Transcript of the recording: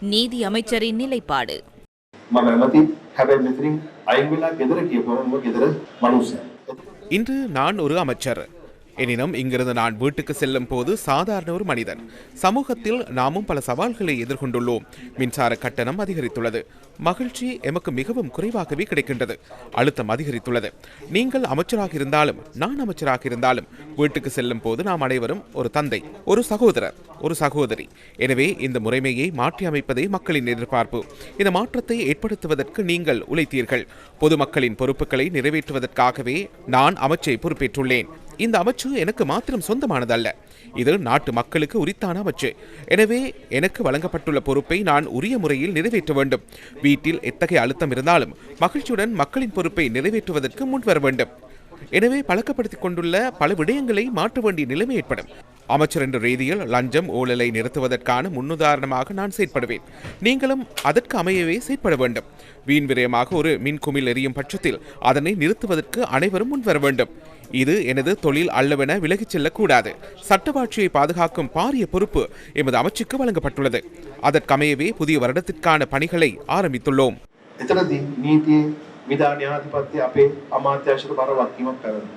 நீதி அமைச்சரின் நிலைப்பாடு. இன்று நான் ஒரு அமைச்சர். எனினும் இங்கிருந்து நான் வீட்டுக்கு செல்லும் போது சாதாரண ஒரு மனிதன். சமூகத்தில் நாமும் பல சவால்களை எதிர்கொண்டுள்ளோம். மின்சார கட்டணம் அதிகரித்துள்ளது. மகிழ்ச்சி எமக்கு மிகவும் குறைவாகவே கிடைக்கின்றது. அழுத்தம் அதிகரித்துள்ளது. நீங்கள் அமைச்சராக இருந்தாலும் நான் அமைச்சராக இருந்தாலும் வீட்டுக்கு செல்லும் போது நாம் அனைவரும் ஒரு தந்தை ஒரு சகோதரர் ஒரு சகோதரி. எனவே இந்த முறைமையை மாற்றி அமைப்பதே மக்களின் எதிர்பார்ப்பு. இந்த மாற்றத்தை ஏற்படுத்துவதற்கு நீங்கள் உழைத்தீர்கள். பொதுமக்களின் பொறுப்புகளை நிறைவேற்றுவதற்காகவே நான் அமைச்சை பொறுப்பேற்றுள்ளேன். இந்த அமைச்சு எனக்கு மாத்திரம் சொந்தமானதல்ல. இது நாட்டு மக்களுக்கு உரித்தான அமைச்சு. எனவே எனக்கு வழங்கப்பட்டுள்ள பொறுப்பை நான் உரிய முறையில் நிறைவேற்ற வேண்டும். வீட்டில் எத்தகைய அழுத்தம் இருந்தாலும் மகிழ்ச்சியுடன் மக்களின் பொறுப்பை நிறைவேற்றுவதற்கு முன்வர வேண்டும். எனவே பழக்கப்படுத்திக் கொண்டுள்ள பல விடயங்களை மாற்ற வேண்டிய நிலைமை ஏற்படும். அமைச்சர் என்ற ரீதியில் லஞ்சம் ஊழலை நிறுத்துவதற்கான முன்னுதாரணமாக நான் செயற்படுவேன் நீங்களும் அதற்கு அமையவே செயற்பட வேண்டும் வீண் விரயமாக ஒரு மின் குமிழ் எரியும் பட்சத்தில் அதனை நிறுத்துவதற்கு அனைவரும் முன்வர வேண்டும் இது எனது தொழில் அல்லவென விலகிச் செல்லக்கூடாது சட்டவாட்சியை பாதுகாக்கும் பாரிய பொறுப்பு எமது அமைச்சுக்கு வழங்கப்பட்டுள்ளது அதற்கமையவே புதிய வருடத்திற்கான பணிகளை ஆரம்பித்துள்ளோம் එතනදී නීතියේ විධාන ඥාතිපත්‍ය අපේ අමාත්‍යංශයට බර වත්කීමක් කරනවා.